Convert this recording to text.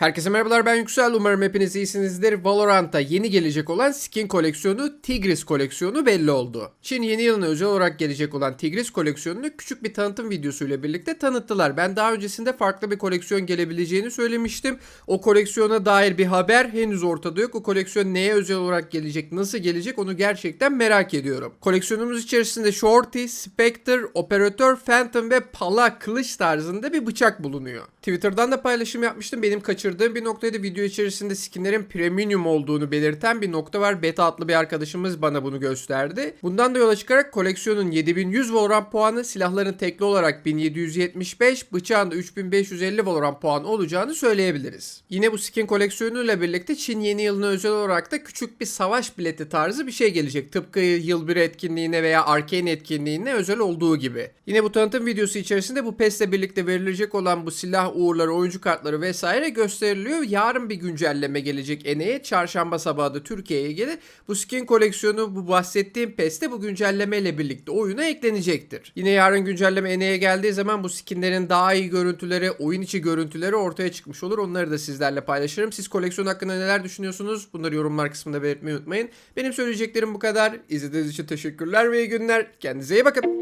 Herkese merhabalar ben Yüksel umarım hepiniz iyisinizdir. Valorant'a yeni gelecek olan skin koleksiyonu Tigris koleksiyonu belli oldu. Çin yeni yılına özel olarak gelecek olan Tigris koleksiyonunu küçük bir tanıtım videosuyla birlikte tanıttılar. Ben daha öncesinde farklı bir koleksiyon gelebileceğini söylemiştim. O koleksiyona dair bir haber henüz ortada yok. O koleksiyon neye özel olarak gelecek, nasıl gelecek onu gerçekten merak ediyorum. Koleksiyonumuz içerisinde Shorty, Spectre, Operatör, Phantom ve Pala kılıç tarzında bir bıçak bulunuyor. Twitter'dan da paylaşım yapmıştım. Benim kaçırdığım bir noktaydı. Video içerisinde skinlerin premium olduğunu belirten bir nokta var. Beta adlı bir arkadaşımız bana bunu gösterdi. Bundan da yola çıkarak koleksiyonun 7100 Valorant puanı, silahların tekli olarak 1775, bıçağın da 3550 Valorant puanı olacağını söyleyebiliriz. Yine bu skin koleksiyonuyla birlikte Çin yeni yılına özel olarak da küçük bir savaş bileti tarzı bir şey gelecek. Tıpkı yıl bir etkinliğine veya Arcane etkinliğine özel olduğu gibi. Yine bu tanıtım videosu içerisinde bu PES'le birlikte verilecek olan bu silah uğurları, oyuncu kartları vesaire gösteriliyor. Yarın bir güncelleme gelecek Ene'ye. Çarşamba sabahı da Türkiye'ye gelir. Bu skin koleksiyonu bu bahsettiğim PES'te bu güncellemeyle birlikte oyuna eklenecektir. Yine yarın güncelleme Ene'ye geldiği zaman bu skinlerin daha iyi görüntüleri, oyun içi görüntüleri ortaya çıkmış olur. Onları da sizlerle paylaşırım. Siz koleksiyon hakkında neler düşünüyorsunuz? Bunları yorumlar kısmında belirtmeyi unutmayın. Benim söyleyeceklerim bu kadar. İzlediğiniz için teşekkürler ve iyi günler. Kendinize iyi bakın.